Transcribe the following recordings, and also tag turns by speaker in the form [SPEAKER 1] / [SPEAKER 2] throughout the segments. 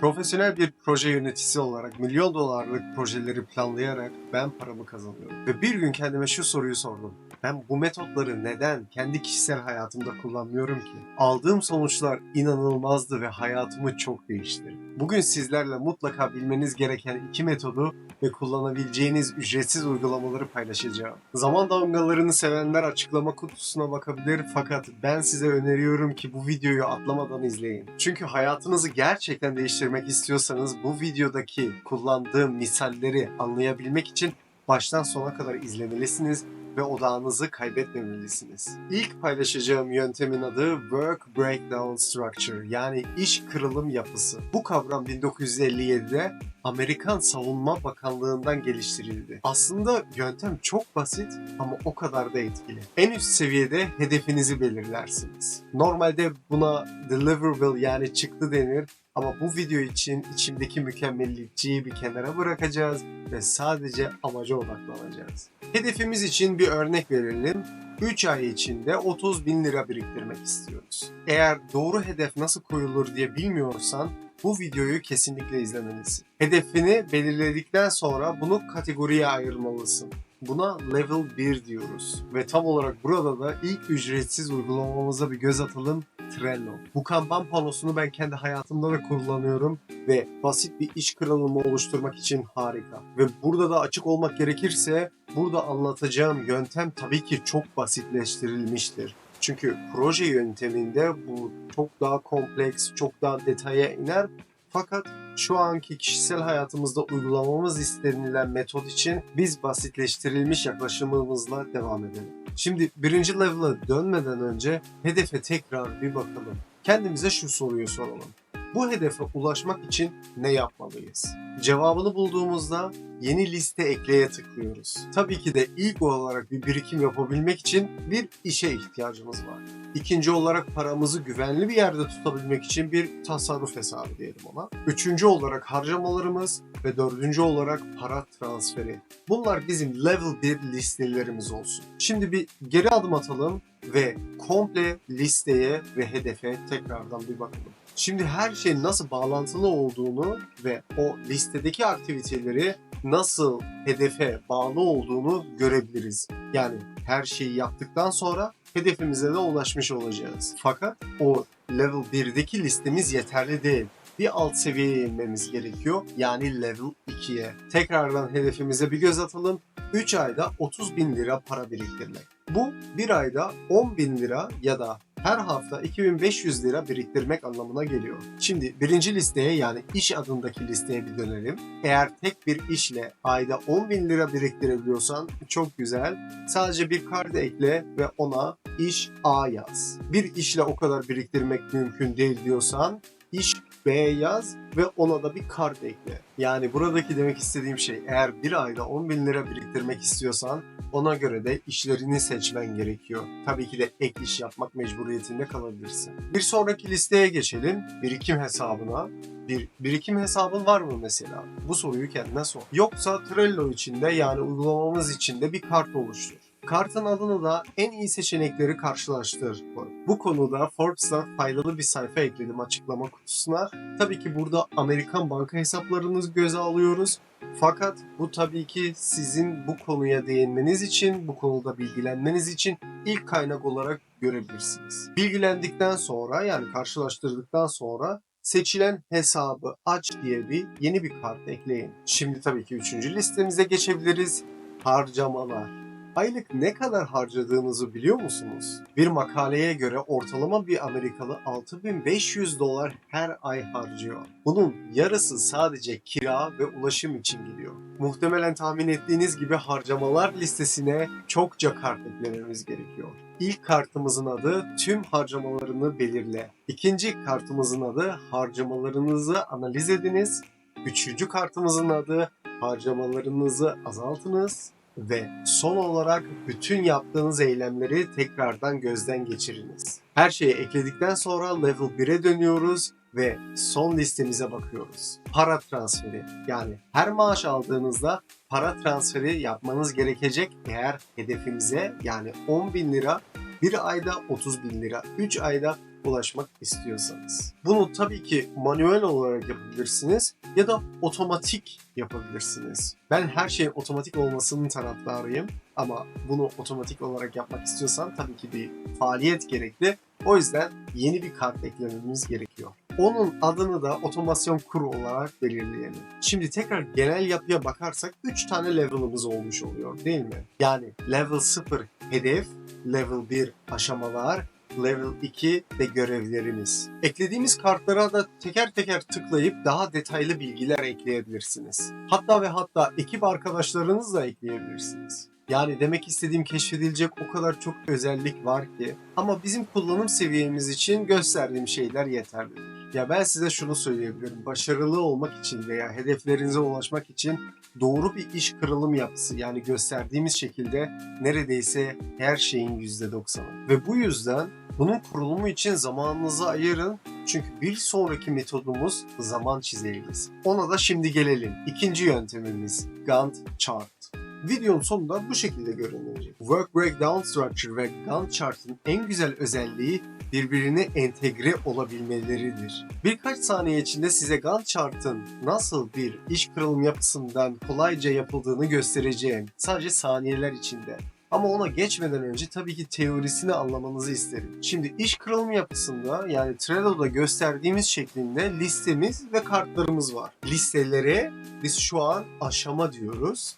[SPEAKER 1] Profesyonel bir proje yöneticisi olarak milyon dolarlık projeleri planlayarak ben paramı kazanıyorum. Ve bir gün kendime şu soruyu sordum. Ben bu metotları neden kendi kişisel hayatımda kullanmıyorum ki? Aldığım sonuçlar inanılmazdı ve hayatımı çok değiştirdi. Bugün sizlerle mutlaka bilmeniz gereken iki metodu ve kullanabileceğiniz ücretsiz uygulamaları paylaşacağım. Zaman dalgalarını sevenler açıklama kutusuna bakabilir fakat ben size öneriyorum ki bu videoyu atlamadan izleyin. Çünkü hayatınızı gerçekten değiştirmek istiyorsanız bu videodaki kullandığım misalleri anlayabilmek için baştan sona kadar izlemelisiniz ve odağınızı kaybetmemelisiniz. İlk paylaşacağım yöntemin adı Work Breakdown Structure yani iş kırılım yapısı. Bu kavram 1957'de Amerikan Savunma Bakanlığı'ndan geliştirildi. Aslında yöntem çok basit ama o kadar da etkili. En üst seviyede hedefinizi belirlersiniz. Normalde buna deliverable yani çıktı denir ama bu video için içimdeki mükemmeliyetçiyi bir kenara bırakacağız ve sadece amaca odaklanacağız. Hedefimiz için bir örnek verelim. 3 ay içinde 30 bin lira biriktirmek istiyoruz. Eğer doğru hedef nasıl koyulur diye bilmiyorsan bu videoyu kesinlikle izlemelisin. Hedefini belirledikten sonra bunu kategoriye ayırmalısın. Buna level 1 diyoruz. Ve tam olarak burada da ilk ücretsiz uygulamamıza bir göz atalım. Trello. Bu kanban panosunu ben kendi hayatımda da kullanıyorum ve basit bir iş kırılımı oluşturmak için harika. Ve burada da açık olmak gerekirse burada anlatacağım yöntem tabii ki çok basitleştirilmiştir. Çünkü proje yönteminde bu çok daha kompleks, çok daha detaya iner. Fakat şu anki kişisel hayatımızda uygulamamız istenilen metot için biz basitleştirilmiş yaklaşımımızla devam edelim. Şimdi birinci level'a dönmeden önce hedefe tekrar bir bakalım. Kendimize şu soruyu soralım. Bu hedefe ulaşmak için ne yapmalıyız? Cevabını bulduğumuzda yeni liste ekleye tıklıyoruz. Tabii ki de ilk olarak bir birikim yapabilmek için bir işe ihtiyacımız var. İkinci olarak paramızı güvenli bir yerde tutabilmek için bir tasarruf hesabı diyelim ona. Üçüncü olarak harcamalarımız ve dördüncü olarak para transferi. Bunlar bizim level 1 listelerimiz olsun. Şimdi bir geri adım atalım ve komple listeye ve hedefe tekrardan bir bakalım. Şimdi her şeyin nasıl bağlantılı olduğunu ve o listedeki aktiviteleri nasıl hedefe bağlı olduğunu görebiliriz. Yani her şeyi yaptıktan sonra hedefimize de ulaşmış olacağız. Fakat o level 1'deki listemiz yeterli değil. Bir alt seviyeye inmemiz gerekiyor. Yani level 2'ye. Tekrardan hedefimize bir göz atalım. 3 ayda 30 bin lira para biriktirmek. Bu bir ayda 10 bin lira ya da her hafta 2500 lira biriktirmek anlamına geliyor. Şimdi birinci listeye yani iş adındaki listeye bir dönelim. Eğer tek bir işle ayda 10 bin lira biriktirebiliyorsan çok güzel. Sadece bir kart ekle ve ona iş A yaz. Bir işle o kadar biriktirmek mümkün değil diyorsan iş B yaz ve ona da bir kart ekle. Yani buradaki demek istediğim şey eğer bir ayda 10 bin lira biriktirmek istiyorsan ona göre de işlerini seçmen gerekiyor. Tabii ki de ek iş yapmak mecburiyetinde kalabilirsin. Bir sonraki listeye geçelim. Birikim hesabına. Bir birikim hesabın var mı mesela? Bu soruyu kendine sor. Yoksa Trello içinde yani uygulamamız içinde bir kart oluştur. Kartın adını da en iyi seçenekleri karşılaştır. Bu konuda Forbes'ta faydalı bir sayfa ekledim açıklama kutusuna. Tabii ki burada Amerikan banka hesaplarınızı göze alıyoruz. Fakat bu tabii ki sizin bu konuya değinmeniz için, bu konuda bilgilenmeniz için ilk kaynak olarak görebilirsiniz. Bilgilendikten sonra yani karşılaştırdıktan sonra seçilen hesabı aç diye bir yeni bir kart ekleyin. Şimdi tabii ki üçüncü listemize geçebiliriz. Harcamalar. Aylık ne kadar harcadığınızı biliyor musunuz? Bir makaleye göre ortalama bir Amerikalı 6500 dolar her ay harcıyor. Bunun yarısı sadece kira ve ulaşım için gidiyor. Muhtemelen tahmin ettiğiniz gibi harcamalar listesine çokça kart eklememiz gerekiyor. İlk kartımızın adı tüm harcamalarını belirle. İkinci kartımızın adı harcamalarınızı analiz ediniz. Üçüncü kartımızın adı harcamalarınızı azaltınız. Ve son olarak bütün yaptığınız eylemleri tekrardan gözden geçiriniz. Her şeyi ekledikten sonra level 1'e dönüyoruz ve son listemize bakıyoruz. Para transferi yani her maaş aldığınızda para transferi yapmanız gerekecek eğer hedefimize yani 10 bin lira bir ayda 30 bin lira, 3 ayda ulaşmak istiyorsanız. Bunu tabii ki manuel olarak yapabilirsiniz ya da otomatik yapabilirsiniz. Ben her şeyin otomatik olmasının taraftarıyım ama bunu otomatik olarak yapmak istiyorsan tabii ki bir faaliyet gerekli. O yüzden yeni bir kart eklememiz gerekiyor. Onun adını da otomasyon kuru olarak belirleyelim. Şimdi tekrar genel yapıya bakarsak 3 tane level'ımız olmuş oluyor değil mi? Yani level 0 hedef, level 1 aşamalar, level 2 ve görevlerimiz. Eklediğimiz kartlara da teker teker tıklayıp daha detaylı bilgiler ekleyebilirsiniz. Hatta ve hatta ekip arkadaşlarınızla ekleyebilirsiniz. Yani demek istediğim keşfedilecek o kadar çok özellik var ki ama bizim kullanım seviyemiz için gösterdiğim şeyler yeterlidir. Ya ben size şunu söyleyebilirim. Başarılı olmak için veya hedeflerinize ulaşmak için doğru bir iş kırılım yapısı yani gösterdiğimiz şekilde neredeyse her şeyin %90'ı. Ve bu yüzden bunun kurulumu için zamanınızı ayırın. Çünkü bir sonraki metodumuz zaman çizelgesi. Ona da şimdi gelelim. İkinci yöntemimiz Gantt chart. Videonun sonunda bu şekilde görünecek. Work Breakdown Structure ve Gantt Chart'ın en güzel özelliği birbirine entegre olabilmeleridir. Birkaç saniye içinde size Gantt Chart'ın nasıl bir iş kırılım yapısından kolayca yapıldığını göstereceğim. Sadece saniyeler içinde. Ama ona geçmeden önce tabii ki teorisini anlamanızı isterim. Şimdi iş kırılım yapısında yani Trello'da gösterdiğimiz şeklinde listemiz ve kartlarımız var. Listelere biz şu an aşama diyoruz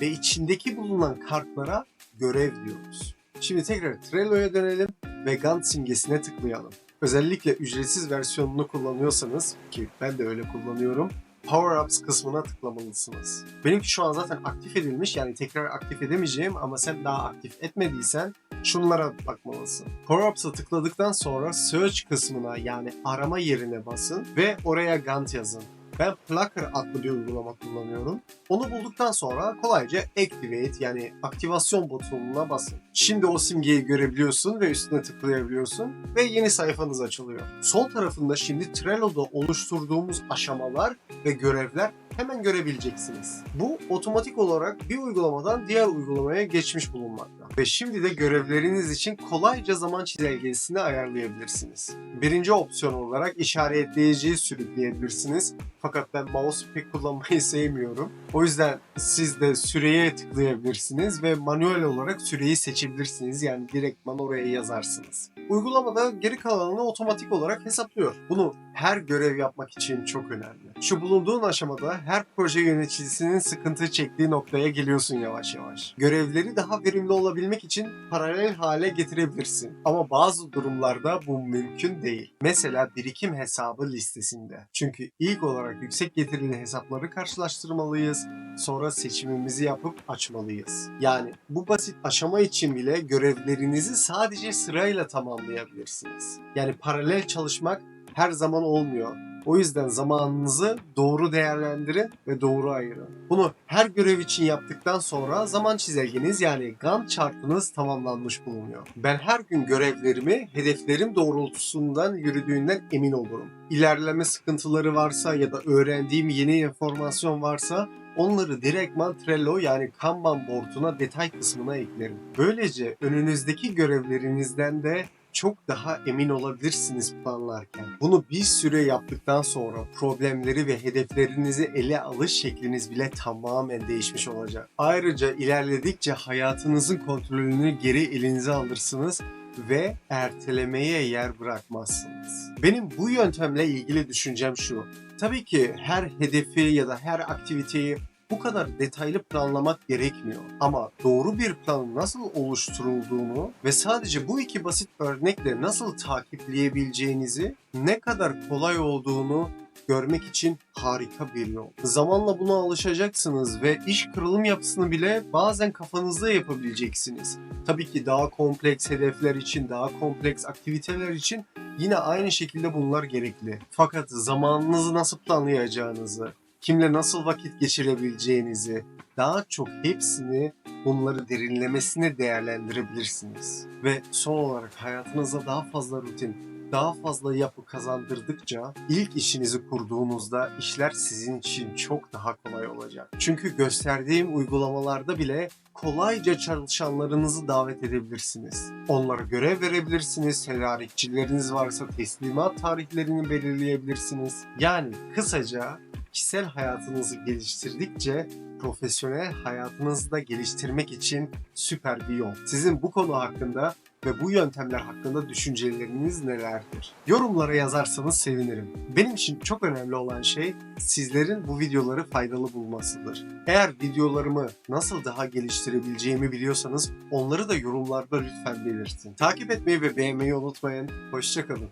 [SPEAKER 1] ve içindeki bulunan kartlara görev diyoruz. Şimdi tekrar Trello'ya dönelim ve Gantt simgesine tıklayalım. Özellikle ücretsiz versiyonunu kullanıyorsanız ki ben de öyle kullanıyorum. Power Ups kısmına tıklamalısınız. Benimki şu an zaten aktif edilmiş yani tekrar aktif edemeyeceğim ama sen daha aktif etmediysen şunlara bakmalısın. Power Ups'a tıkladıktan sonra Search kısmına yani arama yerine basın ve oraya Gantt yazın. Ben Plucker adlı bir uygulama kullanıyorum. Onu bulduktan sonra kolayca Activate yani aktivasyon butonuna basın. Şimdi o simgeyi görebiliyorsun ve üstüne tıklayabiliyorsun ve yeni sayfanız açılıyor. Sol tarafında şimdi Trello'da oluşturduğumuz aşamalar ve görevler hemen görebileceksiniz. Bu otomatik olarak bir uygulamadan diğer uygulamaya geçmiş bulunmakta. Ve şimdi de görevleriniz için kolayca zaman çizelgesini ayarlayabilirsiniz. Birinci opsiyon olarak işaretleyiciyi sürükleyebilirsiniz. Fakat ben mouse pek kullanmayı sevmiyorum. O yüzden siz de süreye tıklayabilirsiniz ve manuel olarak süreyi seçebilirsiniz. Yani direktman oraya yazarsınız. Uygulamada geri kalanını otomatik olarak hesaplıyor. Bunu her görev yapmak için çok önemli. Şu bulunduğun aşamada her proje yöneticisinin sıkıntı çektiği noktaya geliyorsun yavaş yavaş. Görevleri daha verimli olabilmek için paralel hale getirebilirsin. Ama bazı durumlarda bu mümkün değil. Mesela birikim hesabı listesinde. Çünkü ilk olarak yüksek getirili hesapları karşılaştırmalıyız. Sonra seçimimizi yapıp açmalıyız. Yani bu basit aşama için bile görevlerinizi sadece sırayla tamamlayabilirsiniz. Yani paralel çalışmak her zaman olmuyor. O yüzden zamanınızı doğru değerlendirin ve doğru ayırın. Bunu her görev için yaptıktan sonra zaman çizelgeniz yani Gantt chartınız tamamlanmış bulunuyor. Ben her gün görevlerimi hedeflerim doğrultusundan yürüdüğünden emin olurum. İlerleme sıkıntıları varsa ya da öğrendiğim yeni informasyon varsa onları direktman Trello yani Kanban board'una detay kısmına eklerim. Böylece önünüzdeki görevlerinizden de çok daha emin olabilirsiniz planlarken. Bunu bir süre yaptıktan sonra problemleri ve hedeflerinizi ele alış şekliniz bile tamamen değişmiş olacak. Ayrıca ilerledikçe hayatınızın kontrolünü geri elinize alırsınız ve ertelemeye yer bırakmazsınız. Benim bu yöntemle ilgili düşüncem şu. Tabii ki her hedefi ya da her aktiviteyi bu kadar detaylı planlamak gerekmiyor. Ama doğru bir planın nasıl oluşturulduğunu ve sadece bu iki basit örnekle nasıl takipleyebileceğinizi, ne kadar kolay olduğunu görmek için harika bir yol. Zamanla buna alışacaksınız ve iş kırılım yapısını bile bazen kafanızda yapabileceksiniz. Tabii ki daha kompleks hedefler için, daha kompleks aktiviteler için yine aynı şekilde bunlar gerekli. Fakat zamanınızı nasıl planlayacağınızı, kimle nasıl vakit geçirebileceğinizi, daha çok hepsini bunları derinlemesine değerlendirebilirsiniz. Ve son olarak hayatınızda daha fazla rutin, daha fazla yapı kazandırdıkça ilk işinizi kurduğunuzda işler sizin için çok daha kolay olacak. Çünkü gösterdiğim uygulamalarda bile kolayca çalışanlarınızı davet edebilirsiniz. Onlara görev verebilirsiniz, tedarikçileriniz varsa teslimat tarihlerini belirleyebilirsiniz. Yani kısaca kişisel hayatınızı geliştirdikçe profesyonel hayatınızı da geliştirmek için süper bir yol. Sizin bu konu hakkında ve bu yöntemler hakkında düşünceleriniz nelerdir? Yorumlara yazarsanız sevinirim. Benim için çok önemli olan şey sizlerin bu videoları faydalı bulmasıdır. Eğer videolarımı nasıl daha geliştirebileceğimi biliyorsanız onları da yorumlarda lütfen belirtin. Takip etmeyi ve beğenmeyi unutmayın. Hoşçakalın.